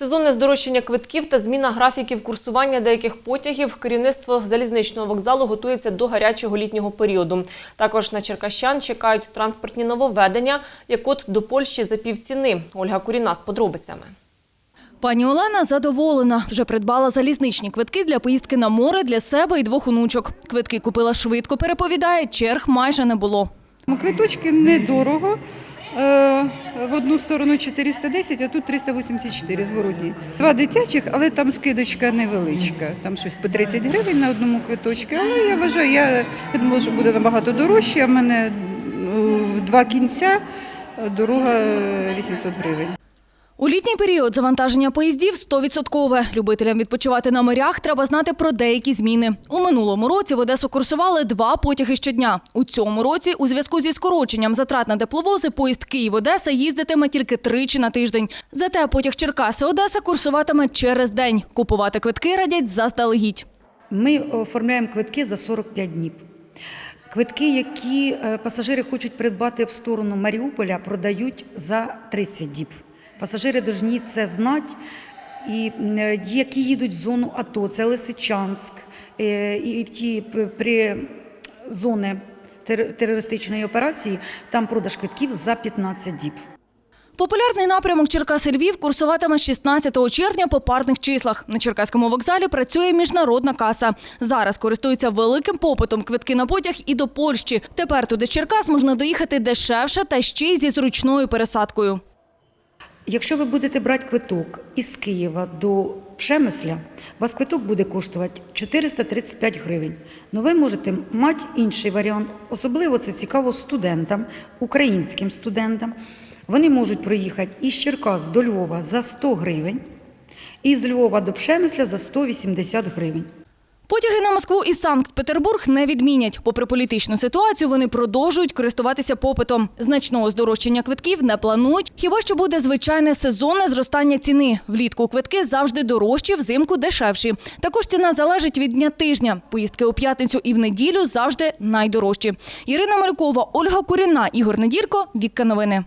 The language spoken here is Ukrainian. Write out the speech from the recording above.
Сезонне здорожчання квитків та зміна графіків курсування деяких потягів керівництво залізничного вокзалу готується до гарячого літнього періоду. Також на черкащан чекають транспортні нововведення, як от до Польщі за півціни. Ольга Куріна з подробицями. Пані Олена задоволена. Вже придбала залізничні квитки для поїздки на море для себе і двох онучок. Квитки купила швидко, переповідає, черг майже не було. Ну, Квиточки недорого. Е, В одну сторону 410, а тут 384 зворотні. Два дитячих, але там скидочка невеличка. Там щось по 30 гривень на одному квиточку. Але я вважаю, я думала, що буде набагато дорожче. А в мене е, два кінця, дорога е, 800 гривень. У літній період завантаження поїздів 100%. Любителям відпочивати на морях треба знати про деякі зміни. У минулому році в Одесу курсували два потяги щодня. У цьому році у зв'язку зі скороченням затрат на тепловози поїзд Київ-Одеса їздитиме тільки тричі на тиждень. Зате потяг Черкаси-Одеса курсуватиме через день. Купувати квитки радять заздалегідь. Ми оформляємо квитки за 45 днів. Квитки, які е, пасажири хочуть придбати в сторону Маріуполя, продають за 30 діб. Пасажири повинні це знати. І е, які їдуть в зону АТО, це Лисичанськ, е, і ті при зони терористичної операції, там продаж квитків за 15 діб. Популярний напрямок Черкаси-Львів курсуватиме з 16 червня по парних числах. На Черкаському вокзалі працює міжнародна каса. Зараз користуються великим попитом квитки на потяг і до Польщі. Тепер туди Черкас можна доїхати дешевше та ще й зі зручною пересадкою. Якщо ви будете брати квиток із Києва до Пшемисля, вас квиток буде коштувати 435 гривень. Ну ви можете мати інший варіант. Особливо це цікаво студентам, українським студентам. Вони можуть проїхати із Черкас до Львова за 100 гривень, і з Львова до Пшемисля за 180 гривень. Потяги на Москву і Санкт-Петербург не відмінять. Попри політичну ситуацію, вони продовжують користуватися попитом. Значного здорожчання квитків не планують. Хіба що буде звичайне сезонне зростання ціни. Влітку квитки завжди дорожчі, взимку дешевші. Також ціна залежить від дня тижня. Поїздки у п'ятницю і в неділю завжди найдорожчі. Ірина Малькова, Ольга Куріна, Ігор Неділько. Вікка новини.